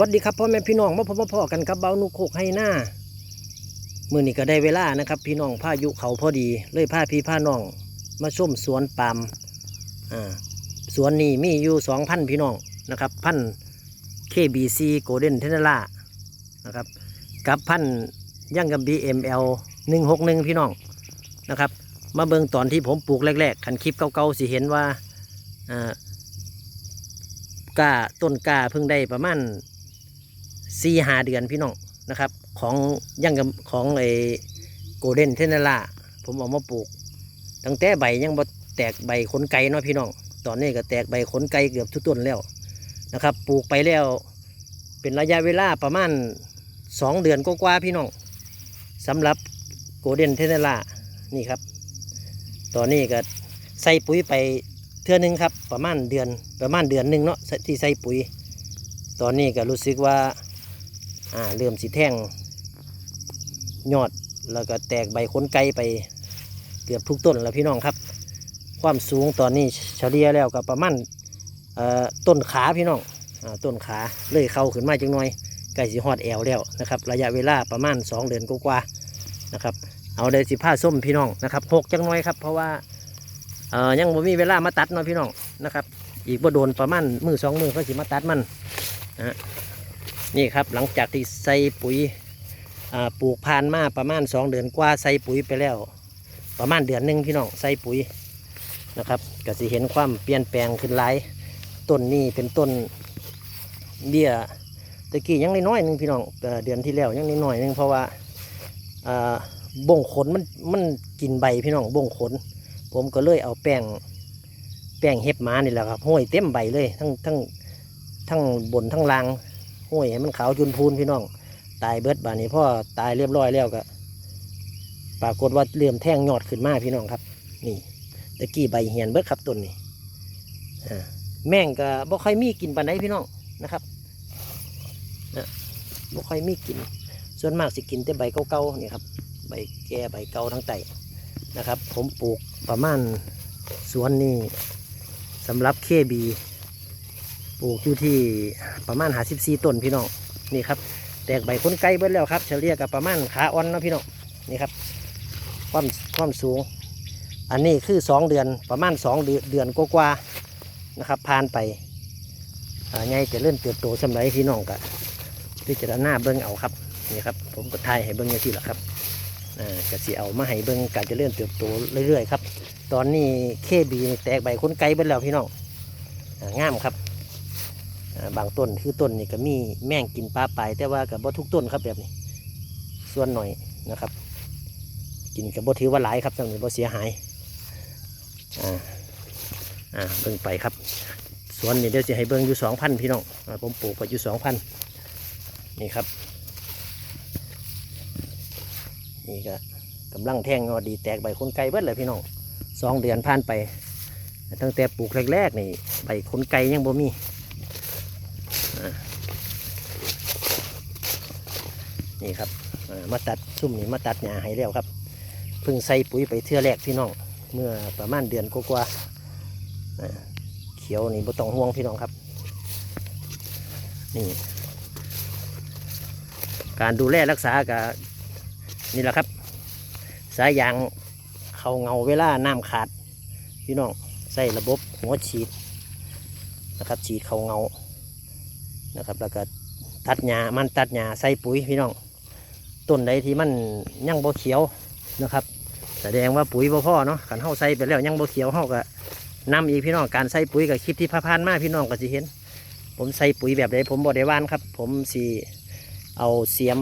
วัสดีครับพ่อแม่พี่น้องมาพบมาพ่อกันครับเบานุโคกให้หน้ามือนี้ก็ได้เวลานะครับ พี่น้องพายุเขาพอดีเลยพาพี่พาน้อง มาชมสวนปาล์มอ่าสวนนี้มีอยู่สองพันพี่น้องนะครับพัน KBC Golden t e n e r a นะครับกับพันย่างกับ BML 161 พี่น้องนะครับ มาเบิ่งตอนที่ผมปลูกแรกๆขันคลิปเก่าๆสิเห็นว่าอ่ากาต้นกาเพิ่งได้ประมาณ สี่หาเดือนพี่น้องนะครับ ของย่างกับของไอ้โกลเด้นเทนเนล่าผมเอามาปลูก ตั้งแต่ใบยังบ่แตกใบขนไก่เนาะพี่น้อง ตอนนี้ก็แตกใบขนไก่เกือบทุกต้นแล้วนะครับ ปลูกไปแล้ว เป็นระยะเวลาประมาณสองเดือนกว่าๆพี่น้องสำหรับโกลเด้นเทนเนล่านี่ครับ ตอนนี้ก็ใส่ปุ๋ยไปเทื่อนึงครับประมาณเดือนประมาณเดือนหนึ่งเนาะที่ใส่ปุ๋ย ตอนนี้ก็รู้สึกว่า อ่าเริ่มสีแท่งยอดแล้วก็แตกใบขนไก่ไปเกือบทุกต้นแล้วพี่น้องครับ ความสูงตอนนี้เฉลี่ยแล้วก็ประมาณต้นขาพี่น้องอต้นขาเลยเข้าขึ้นมาจังหน่อยใกล้สิฮอดแอวแล้วนะครับ ระยะเวลาประมาณ 2 เดือนกว่าๆนะครับ เอาได้สิผ้าส้มพี่น้องนะครับหกจังน้อยครับ เพราะว่ายังบ่มีเวลามาตัดเนาะพี่น้องนะครับ อีกบ่โดนประมาณมือสองมือก็สิมาตัดมันนะ นี่ครับหลังจากที่ใส่ปุ๋ยปลูกพานมาประมาณสองเดือนกว่าใส่ปุ๋ยไปแล้ว ประมาณเดือนหนึ่งพี่น้องใส่ปุ๋ยนะครับก็สิเห็นความเปลี่ยนแปลงขึ้นหลายต้นนี้เป็นต้นเบี้ยตะกี้ยังน้อยๆหนึงพี่น้องเอ่เดือนที่แล้วยังน้อยๆหนึงเพราะว่าอ่าบ่งขนมันมันกินใบพี่น้องบ่งขน ผมก็เลยเอาแป้งแป้งเห็บหมานี่แหละครับห้อยเต็มใบเลยทั้งทั้งทั้งบนทั้งล่าง ห้อยให้มันขาวจุนพูนพี่น้อง ตายเบิดบานนี้พ่อตายเรียบร้อยแล้วก็ปรากฏว่าเลื่อมแท่งยอดขึ้นมาพี่น้องครับ นี่ตะกี้ใบเหียนเบิดครับต้นนี้อ่แม่งก็บ่ค่อยมีกินปานใดพี่น้องนะครับนะบ่ค่อยมีกิน ส่วนมากสิกินแต่ใบเก่าๆนี่ครับใบแก่ใบเก่าทั้งไตนะครับ ผมปลูกประมาณสวนนี้สำหรับเคบี ปลูกอยู่ที่ประมาณหาสิบสี่ต้นพี่น้องนี่ครับ แตกใบคนไก่เบิดแล้วครับ เฉลี่ยกับประมาณขาอ่อนนะพี่น้องนี่ครับ ความความสูง อันนี้คือสองเดือนประมาณสองเดือนกว่าๆนะครับผ่านไปไงจะเริ่มเติบโตสำหรับพี่น้องกะพิจารณาเบิ่งเอาครับนี่ครับ ผมก็ทายให้เบิ้งอย่างที่ละครับอ่ากะสิเอามาให้เบิ้งการจะเลื่อนเติบโตเรื่อยๆครับ ตอนนี้เคบีแตกใบคนไกลเบิ้แล้วพี่น้องอ่างามครับ บางต้นคือต้นนี่ก็มีแม่งกินปลาไปแต่ว่ากับบ่ทุกต้นครับแบบนี้ ส่วนหน่อยนะครับ กินกับบ่ถือว่าหลายครับสำหรับบ่เสียหายอ่าอ่าเบิ้งไปครับสวนนี่เดี๋ยวจะให้เบิ้งอยู่สองพันพี่น้องผมปลูกไปอยู่สองพันนี่ครับนี่ก็กำลังแท่งงอดีแตกใบคนไก่เบิดเลยพี่น้องสองเดือนผ่านไปตั้งแต่ปลูกแรกๆนี่ใบคนไก่ยังบ่มีอ่า นี่ครับมาตัดซุ่มนี่มาตัดหญ้าให้แล้วครับเพิ่งใส่ปุ๋ยไปเทื่อแรกพี่น้อง เมื่อประมาณเดือนกว่าเขียวนี่บ่ต้องห่วงพี่น้องครับ นี่ การดูแลรักษากับนี่แหละครับ สายยางเขาเงาเวลาน้ำขาด พี่น้องใส่ระบบหัวฉีดนะครับฉีดเขาเงานะครับแล้วก็ตัดหญ้ามันตัดหญ้าใส่ปุ๋ยพี่น้อง ต้นใดที่มันยังบ่เขียวนะครับ แสดงว่าปุ๋ยบ่พ่อเนาะขันเฮาใส่ไปแล้วยังบ่เขียวเฮาก็นำอีกพี่น้องการใส่ปุ๋ยกับคลิปที่ผ่านมาพี่น้องก็สิเห็น ผมใส่ปุ๋ยแบบใดผมบ่ได้ว่านครับ ผมสีเอาเสียม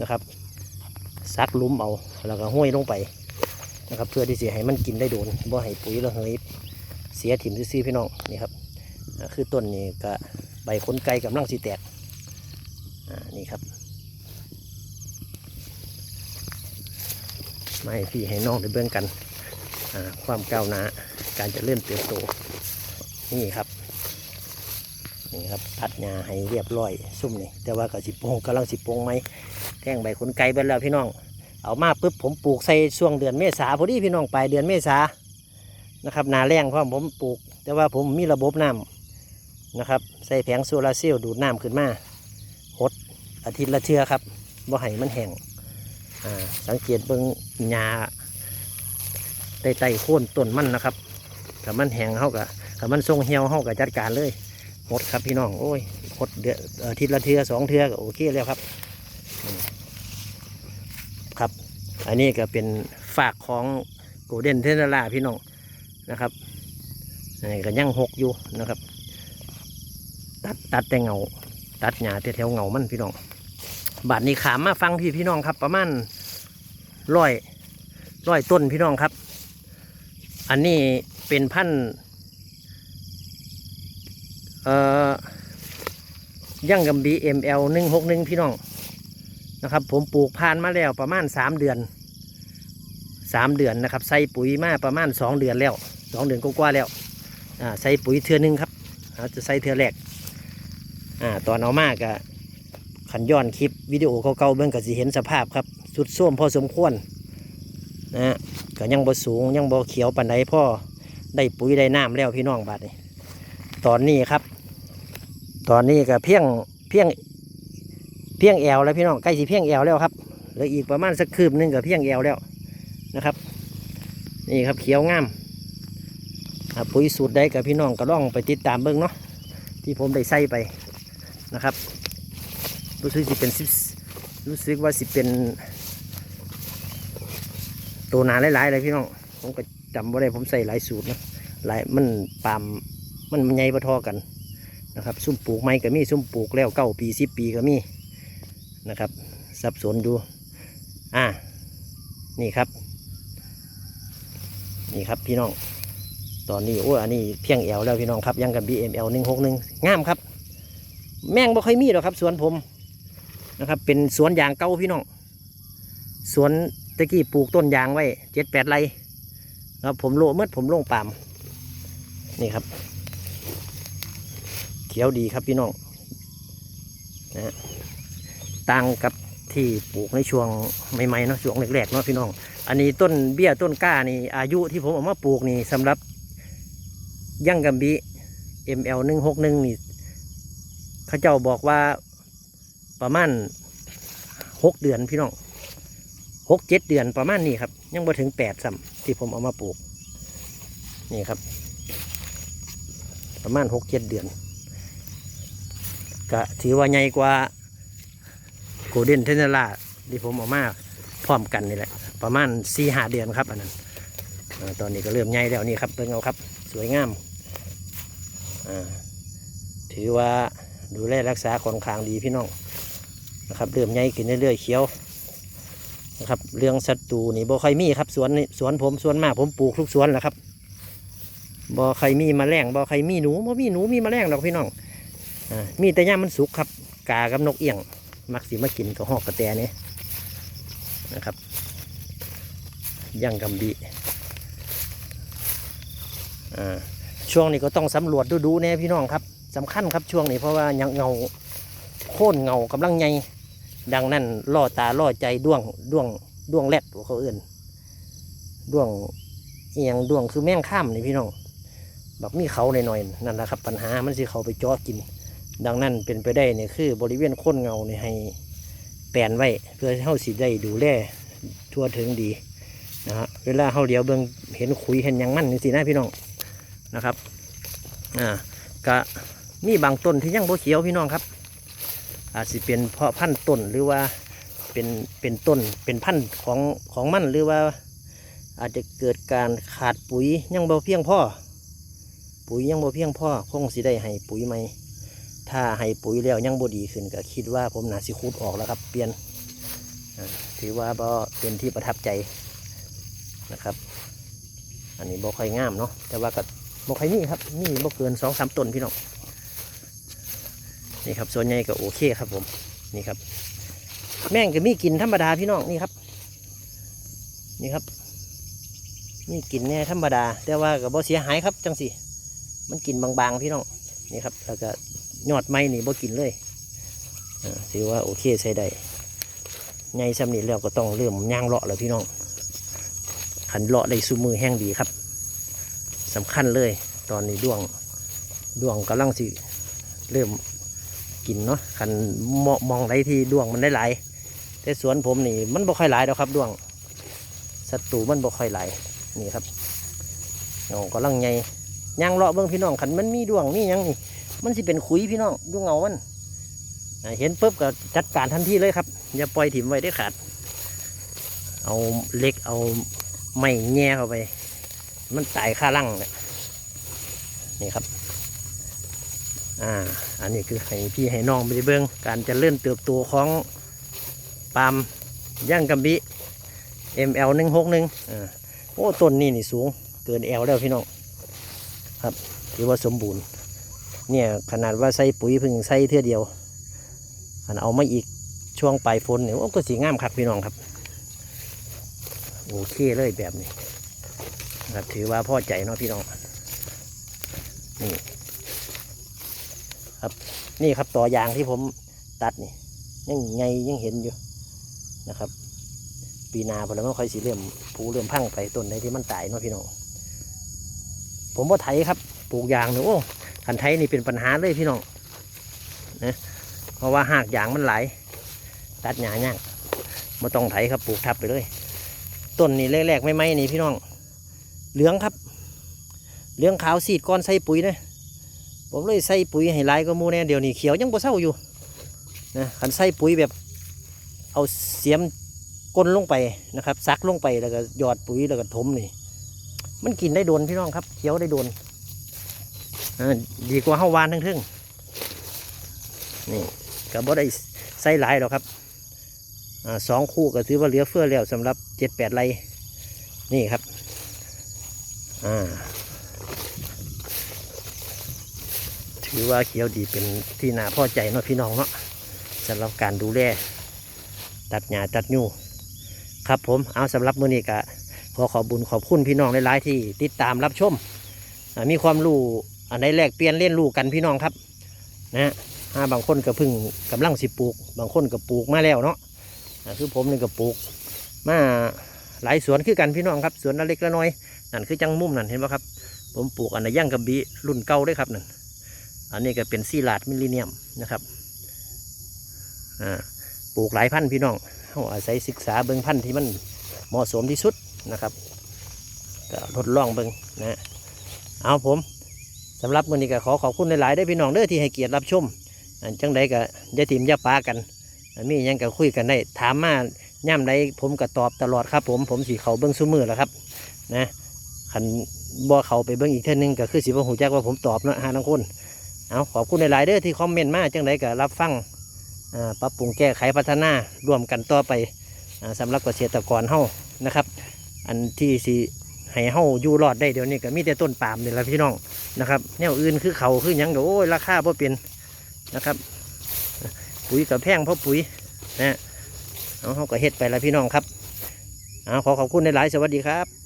นะครับซักลุ่มเอาแล้วก็ห้อยลงไปนะครับเพื่อที่จะให้มันกินได้โดนบ่ให้ปุ๋ยระเหยเสียถิ่มซื่อพี่น้องนี่ครับคือต้นนี้ก็ใบขนไก่กำลังสีแตกอ่านี่ครับ มาให้พี่ให้น้องได้เบิ่งกัน ความก้าวหน้าการจะเลื่อนเติบโต นี่ครับนี่ครับตัดหญ้าให้เรียบร้อยซุ่มนี่แต่ว่าก็สิโปงกำลังสิโปงไหมแท่งใบขนไก่ไปแล้วพี่น้อง เอามาปุ๊บผมปลูกใส่ช่วงเดือนเมษาพอดีพี่น้องไปเดือนเมษานะครับนาแรงเพราะผมปลูก แต่ว่าผมมีระบบน้ำนะครับ ใส่แผงโซลาร์เซลล์ดูดน้ำขึ้นมาอาทิตย์ละเทื่อครับบ่ให้มันแห้ง สังเกตเบิ่งหญ้าใต้ใต้โค่นต้นมันนะครับถ้ามันแห้งเฮาก็ถ้ามันทรงเหี่ยวเฮาก็จัดการเลยหมดครับพี่น้องโอ้ยหดเดือทิตย์ละเทือสองเทือก็โอเคแล้วครับ ครับ อันนี้ก็เป็นฝากของโกลเด้นเทนลาพี่น้องนะครับนนี้ก็ยังหกอยู่นะครับ ตัดตัดแต่เงา ตัดหญ้าแต่แถวเงามันพี่น้อง บาดนี้ขามมาฟังพี่พี่น้องครับ ประมาณร้อยร้อยต้นพี่น้องครับ อันนี้เป็นพันธุ์เอ่อย่างกับ BML หนึ่งหกหนึ่งพี่น้องนะครับ ผมปลูกพานมาแล้วประมาณสามเดือนสามเดือนนะครับ ใส่ปุ๋ยมาประมาณสองเดือนแล้วสองเดือนกว่าๆแล้วอ่าใส่ปุ๋ยเทือหนึงครับเราจะใส่เทือแรกอ่าตอนเอามากอะ ขันย้อนคลิปวิดีโอเก่าๆเบิ่งก็สิเห็นสภาพครับสุดโทรมพอสมควรนะฮะก็ยังบ่สูงยังบ่เขียวปานใดพ่อได้ปุ๋ยได้น้ำแล้วพี่น้องบาดนี้ตอนนี้ครับ ตอนนี้ก็เพียงเพียงเพียงแอวแล้วพี่น้องใกล้สิเพียงแอวแล้วครับเหลืออีกประมาณสักคืบนึงก็เพียงแอวแล้วนะครับ นี่ครับเขียวงามปุ๋ยสูตรใดกับพี่น้องก็ล่องไปติดตามเบิ่งเนาะที่ผมได้ใส่ไปนะครับ รู้สึกสิเป็นสิบรู้สึกว่าสิเป็นตัวหนาหลายๆเลยพี่น้องผมก็จำว่าได้ผมใส่หลายสูตรนะหลายมันปามมันใหญ่พอทอกันนะครับ ซุ่มปลูกไม้ก็มีซุ่มปลูกแล้วเก้าปีสิบปีก็มีนะครับ สับสนดูอ่านี่ครับ นี่ครับพี่น้อง ตอนนี้โอ้อันนี้เพียงแอวแล้วพี่น้องครับยังกับ BML 161งามครับ แม่งบ่ค่อยมีหรอกครับสวนผม นะครับ เป็นสวนยางเก่าพี่น้องสวนตะกี้ปลูกต้นยางไว้เจ็ดแปดไร่ครับผมโลเมื่อผมลงปามนี่ครับ เขียวดีครับพี่น้องนะต่างกับที่ปลูกในช่วงใหม่ๆเนาะช่วงแรกๆเนาะพี่น้อง อันนี้ต้นเบี้ยต้นกล้านี่อายุที่ผมเอามาปลูกนี่สำหรับยั่งกัมบี ML หนึ่งหกหนึ่งนี่เขาเจ้าบอกว่า ประมาณหกเดือนพี่น้องหกเจ็ดเดือนประมาณนี้ครับ ยังบ่ถึงแปดซ้ำที่ผมเอามาปลูก นี่ครับ ประมาณหกเจ็ดเดือนก็ถือว่าใหญ่กว่าโกลเด้นเทนเนล่าที่ผมเอามาพร้อมกันนี่แหละ ประมาณสี่ห้าเดือนครับ อันนั้นอตอนนี้ก็เริ่มใหญ่แล้วนี่ครับเบิ่งเอาครับ สวยงามถือว่าดูแลรักษาค่อนข้างดีพี่น้อง นะครับเริ่มใหญ่ขึ้นเรื่อยๆเขียวนะครับเรื่องศัตรูนี่บ่ค่อยมีครับสวนนี่สวนผมสวนมากผมปลูกทุกสวนแหละครับบ่ใครมีมแมลงบ่ใครมีหนูบ่มีหนูมีมแมลงดอกพี่น้องอ่ามีแต่ย่ามันสุกครับกากับนกเอี้ยง มักสิมากินกับหอกกระแตนี่นะครับย่างกำบีอ่าช่วงนี้ก็ต้องสำรวจดูดูๆแน่พี่น้องครับสำคัญครับช่วงนี้เพราะว่ายังเงาโค่นเงากำลังใหญ่ ดังนั้นล่อตาล่อใจด้วงด้วงด้วงแรดเขาเอื่นด้วงเอียงด้วงคือแม่งข้ามนี่พี่น้องแบบมีเขาหน่อยๆนั่นแหละครับปัญหามันสิเขาไปจาะกิน ดังนั้นเป็นไปได้เนี่ยคือ บริเวณค่นเงาเนี่ยให้แปลนไว้ เพื่อให้เฮาสิได้ดูแลทั่วถึงดีนะฮะเวลาเฮาเดียวเบิ่งเห็นขุยเห็นยังมั่นสินะพี่น้องนะครับอ่าก็มีบางต้นที่ยังโบเขียวพี่น้องครับ อาจสิเป็นเพราะพันธุ์ต้นหรือว่าเป็นเป็นต้นเป็นพันธุ์ของของมันหรือว่า อาจจะเกิดการขาดปุ๋ยยังบ่เพียงพอปุ๋ยยังบ่เพียงพอคงสิได้ให้ปุ๋ยไหมถ้าให้ปุ๋ยแล้วยังบ่ดีขึ้นก็คิดว่าผมน่าสิคูดออกแล้วครับ เปลี่ยนถือว่าบ่เป็นที่ประทับใจนะครับ อันนี้บ่ค่อยงามเนาะแต่ว่าก็บกใครนี่ครับนี่บกเกินสองสามต้นพี่น้อง นี่ครับส่วนใหญ่ก็โอเคครับผมนี่ครับ แม่งก็มีกลิ่นธรรมดาพี่น้องนี่ครับ นี่ครับมีกลิ่นแน่ธรรมดา แต่ว่าก็บ่เสียหายครับจังสิมันกลิ่นบางๆพี่น้องนี่ครับ แล้วก็ยอดไม้นี่บ่กลิ่นเลยอ่าถือว่าโอเคใช้ได้ไงซ้ำนีแล้วก็ต้องเริ่มย่างเลาะแล้วพี่น้องขันเลาะได้ซูมือแห้งดีครับสำคัญเลย ตอนนี้ดวงดวงกำลังสิเริ่ม กินเนาะคันมมองไรที่ดวงมันได้หลายแต่สวนผมนี่มันบ่ค่อยหลายดอกครับดวงศัตรูมันบ่ค่อยหลายนี่ครับน้องกำลังใหญ่ย่างเลาะเบิ่งพี่น้องคันมันมีดวงมีหยังนี่มันสิเป็นขุยพี่น้องดูเงามันเห็นปุ๊บก็จัดการทันทีเลยครับอย่าปล่อยถิ่มไว้ได้ขาด เอาเหล็กเอาไม้แง่เข้าไป มันตายค่าลังเนี่ยนี่ครับ อ่า อันนี้คือให้พี่ให้น้องไปเบิ่งการจะเลื่อนเติบโตของปาล์มย่างกัมบิ ML หนึ่งหกหนึ่งอ่าโอ้ต้นนี่นี่สูงเกิน L แล้วพี่น้องครับถือว่าสมบูรณ์ เนี่ยขนาดว่าใส่ปุ๋ยเพึ่งใส่เท่อเดียวอันเอามาอีกช่วงปลายฝนเนี่ยโอ้ก็สีงามครับพี่น้องครับโอเคเลยแบบนี้ครับถือว่าพอใจเนาะพี่น้องนี่ ครับ นี่ครับต่อยางที่ผมตัดนี่ยังไงยังเห็นอยู่นะครับ ปีนาพอแล้วมันค่อยสีเริ่มผูเริ่มพังไปต้นใดที่มันตายเนาะพี่น้องผมว่าไถครับปลูกยางเนี่ยโอ้ขันไถนี่เป็นปัญหาเลยพี่น้องนะเพราะว่าหากยางมันไหลตัดหญ้ายากม่ต้องไถครับปลูกทับไปเลยต้นนี่แรกๆไม่ไหมนี่พี่น้อง เหลืองครับ เหลืองขาวสีดก้อนใส่ปุ๋ยนะ ผมเลยใส่ปุ๋ยให้หลายก็มูแน่เดี๋ยวนี้เขียวยังบ่เศร้าอยู่นะขันใส่ปุ๋ยแบบเอาเสียมก้นลงไปนะครับซักลงไปแล้วก็หยอดปุ๋ยแล้วก็ถมนี่มันกินได้โดนพี่น้องครับเขียวได้โดนอ่าดีกว่าเฮาวานทั้งทึ่งนี่ก็บ่ได้ใส่หลายหรอกครับอ่าสองคู่ก็ถือว่าเหลือเฟือแล้วสำหรับเจ็ดแปดไรนี่ครับอ่า ถือว่าเขียวดีเป็นที่นาพ่อใจเนาะพี่น้องเนาะสำหรับการดูแลตัดหญ้าตัดยูครับผมเอาสำหรับมื้อนี้ก็ขอขอบบุญขอบคุณพี่น้องหลายๆที่ติดตามรับชมมีความรู้อันใดแลกเปลี่ยนเล่นรู้กันพี่น้องครับนะฮะอ่าบางคนก็พึ่งกำลังสิปลูก บางคนก็ปลูกมาแล้วเนาะคือผมนี่ก็ปลูกมาหลายสวนคือกันพี่น้องครับสวนละเล็กละน้อยนั่นคือจังมุมนั่นเห็นไหมครับ ผมปลูกอันนนย่างกระบีรุ่นเก่าด้วยครับนั่น อันนี้ก็เป็นซีลาดมิลลิเนียมนะครับปลูกหลายพันธุ์พี่น้องเขาอาศัยศึกษาเบิ้งพันธุ์ที่มันเหมาะสมที่สุดนะครับก็ทดลองเบิ้งนะเอาผมสำหรับวันนี้ก็ขอขอบคุณหลายๆได้พี่น้องเด้อที่ให้เกียรติรับชมจังใดก็ย่าถิ่มย่าปากันมียังก็คุยกันได้ถามมาย่ำใดผมก็ตอบตลอดครับ ผมผมสีเขาเบิ้งซุ้มือแล้วครับนะขันบ่อเขาไปเบิ้งอีกเท่านึงก็คือสิบ่หูจักว่าผมตอบเนาะฮะทั้งคน เอาขอบคุณหลายๆเด้อที่คอมเมนต์มาจังใดก็รับฟังปรับปรุงแก้ไขพัฒนาร่วมกันต่อไปอ่าสำหรับเกษตรกรเฮานะครับ อันที่สิให้เฮาอยู่รอดได้เดี๋ยวนี้ก็มีแต่ต้นปาล์มนี่แหละพี่น้องนะครับแนวอื่นคือเขาคือยังเดี๋ยวโอ้ยราคาบ่เป็นนะครับ ปุ๋ยกับแพงเพราะปุ๋ยนะเอาเขาก็เฮ็ดไปแล้วพี่น้องครับเอาขอขอบคุณในหลายสวัสดีครับ